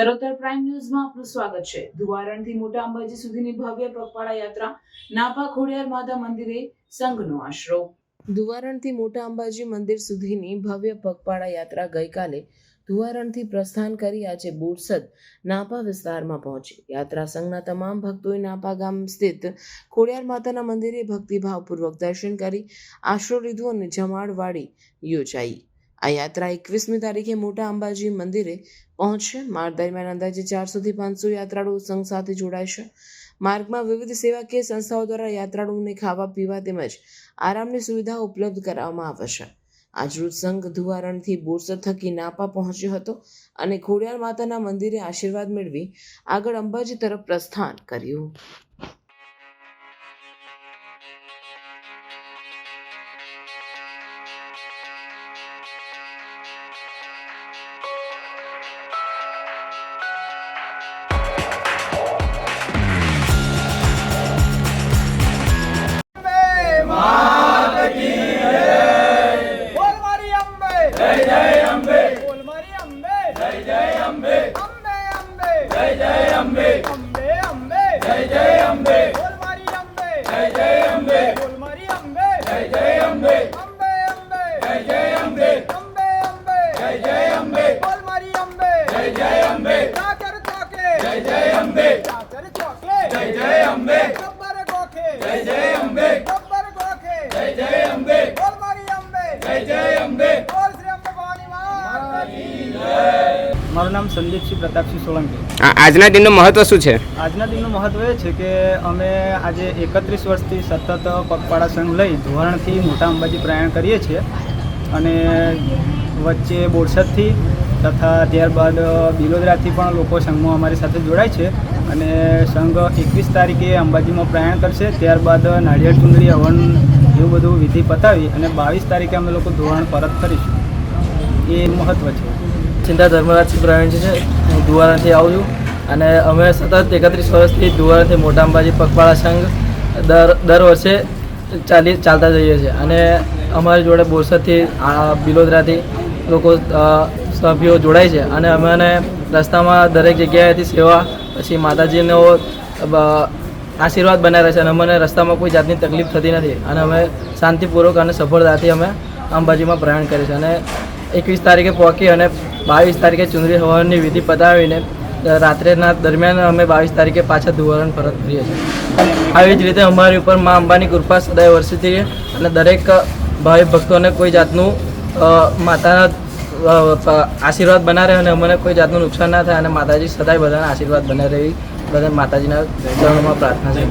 Charotar prime ન્યૂઝમાં આપનું સ્વાગત છે. ધુવારણથી મોટા અંબાજી સુધીની ભવ્ય પગપાળા યાત્રા નાપા ખોડિયાર માતા મંદિરે સંઘનો આશરો. ધુવારણથી મોટા અંબાજી મંદિર સુધીની ભવ્ય પગપાળા યાત્રા ગઈકાલે ધુવારણથી પ્રસ્થાન કરી આજે બોરસદ નાપા વિસ્તારમાં પહોંચી. યાત્રા સંઘના તમામ ભક્તોએ નાપા ગામ સ્થિત ખોડિયાર માતાના મંદિરે ભક્તિભાવપૂર્વક દર્શન કરી, આશરો લીધો અને જમાડવાડી યોજાઈ. આ યાત્રા એકવીસમી તારીખે મોટા અંબાજી મંદિરે પહોંચશે. માર્ગ દરમિયાન અંદાજે ચારસોથી પાંચસો યાત્રાળુઓ સંઘ સાથે જોડાશે માર્ગમાં વિવિધ સેવાકીય સંસ્થાઓ દ્વારા યાત્રાળુઓને ખાવા, પીવા તેમજ આરામની સુવિધાઓ ઉપલબ્ધ કરાવવામાં આવશે આજરોજ સંઘ ધુવારણથી બોરસદ થકી નાપા પહોંચ્યો હતો અને ખોડિયાર માતાના મંદિરે આશીર્વાદ મેળવી આગળ અંબાજી તરફ પ્રસ્થાન કર્યું. જય અંબે. સાકર ચોકે. જય જય અંબે. સાકર ચોકે. જય જય અંબે. ગબ્બર ગોખે. જય જય અંબે. ગબ્બર ગોખે. જય જય અંબે. બોલ મારી અંબે. જય જય અંબે. બોલ શ્રી અંબે ભવાની માતા મારું નામ સંદીપસિંહ પ્રતાપસિંહ સોલંકી. આજના દિનનું મહત્વ શું છે? આજના દિનનું મહત્વ એ છે કે અમે આજે એકત્રીસ વર્ષથી સતત પગપાળા સંઘ લઈ ધોરણથી મોટા અંબાજી પ્રયાણ કરીએ છીએ અને વચ્ચે બોરસદથી તથા ત્યારબાદ બિલોદરાથી પણ લોકો સંઘમાં અમારી સાથે જોડાય છે અને સંઘ એકવીસ તારીખે અંબાજીમાં પ્રયાણ કરશે. ત્યારબાદ નાળિયેર, ચુંદડી, હવન એવું બધું વિધિ પતાવી અને બાવીસ તારીખે અમે લોકો ધોરણ પરત કરીશું. એ મહત્ત્વ છે. ચિંતા ધર્મરાજસિંહ પ્રવીણ છે. હું દુવારાથી આવું છું. અને અમે સતત એકત્રીસ વર્ષથી દુવારાથી મોટા અંબાજી પગપાળા સંઘ દર દર વર્ષે ચાલી, ચાલતા જઈએ છીએ. અને અમારી જોડે બોરસદથી બિલોદરાથી લોકો સભ્યો જોડાય છે. અને અમને રસ્તામાં દરેક જગ્યાએથી સેવા, પછી માતાજીનો આશીર્વાદ બનાવી છે. અને અમને રસ્તામાં કોઈ જાતની તકલીફ થતી નથી. અને અમે શાંતિપૂર્વક અને સફળતાથી અમે અંબાજીમાં પ્રયાણ કરીએ છીએ. અને એકવીસ તારીખે પહોંચી અને બાવીસ તારીખે ચુંદરી હવનની વિધિ પતાવીને રાત્રેના દરમિયાન અમે બાવીસ તારીખે પાછા ધુવરણ પરત કરીએ છીએ. આવી જ રીતે અમારી ઉપર મા અંબાની કૃપા સદાય વર્ષથી અને દરેક ભાઈ ભક્તોને કોઈ જાતનું માતાના આશીર્વાદ બના બનાવે અને અમને કોઈ જાતનું નુકસાન ના થાય અને માતાજી સદાય બધાના આશીર્વાદ બના એવી બધા માતાજીના ચરણોમાં પ્રાર્થના છે.